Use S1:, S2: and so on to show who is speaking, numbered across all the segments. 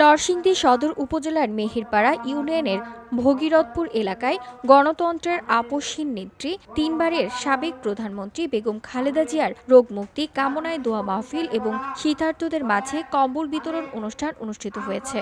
S1: নরসিংদী সদর উপজেলার মেহেরপাড়া ইউনিয়নের ভগীরথপুর এলাকায় গণতন্ত্রের আপসহীন নেত্রী, তিনবারের সাবেক প্রধানমন্ত্রী বেগম খালেদা জিয়ার রোগমুক্তি কামনায় দোয়া মাহফিল এবং শীতার্থদের মাঝে কম্বল বিতরণ অনুষ্ঠান অনুষ্ঠিত হয়েছে।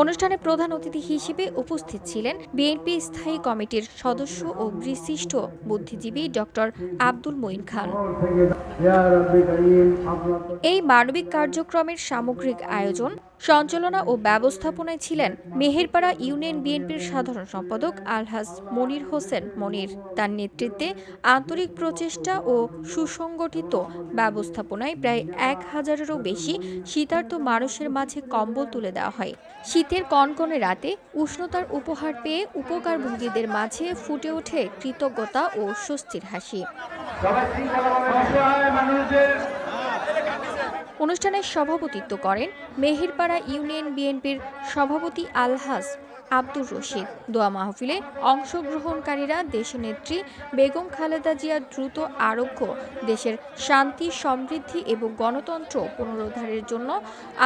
S1: অনুষ্ঠানে প্রধান অতিথি হিসেবে উপস্থিত ছিলেন বিএনপি স্থায়ী কমিটির সদস্য ও বিশিষ্ট বুদ্ধিজীবী ডক্টর আব্দুল মঈন খান। এই মানবিক কার্যক্রমের সামগ্রিক আয়োজন, সঞ্চালনা ও ব্যবস্থাপনায় ছিলেন মেহেরপাড়া ইউনিয়ন বিএনপির সাধারণ সম্পাদক আলহাজ মনির হোসেন মনির। তার নেতৃত্বে আন্তরিক প্রচেষ্টা ও সুসংগঠিত ব্যবস্থাপনায় প্রায় এক হাজারেরও বেশি শীতার্ত মানুষের মাঝে কম্বল তুলে দেওয়া হয়। শীতের কনকনে রাতে উষ্ণতার উপহার পেয়ে উপকারভোগীদের মাঝে ফুটে ওঠে কৃতজ্ঞতা ও স্বস্তির হাসি। অনুষ্ঠানে সভাপতিত্ব করেন মেহেরপাড়া ইউনিয়ন বিএনপির সভাপতি আলহাজ আব্দুর রশিদ। দোয়া মাহফিলে অংশগ্রহণকারীরা দেশনেত্রী বেগম খালেদা জিয়ার দ্রুত আরোগ্য, দেশের শান্তি, সমৃদ্ধি এবং গণতন্ত্র পুনরুদ্ধারের জন্য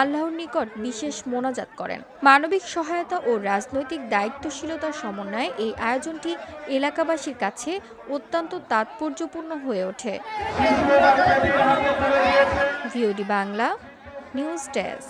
S1: আল্লাহর নিকট বিশেষ মোনাজাত করেন। মানবিক সহায়তা ও রাজনৈতিক দায়িত্বশীলতার সমন্বয়ে এই আয়োজনটি এলাকাবাসীর কাছে অত্যন্ত তাৎপর্যপূর্ণ হয়ে ওঠে। VOD Bangla news desk.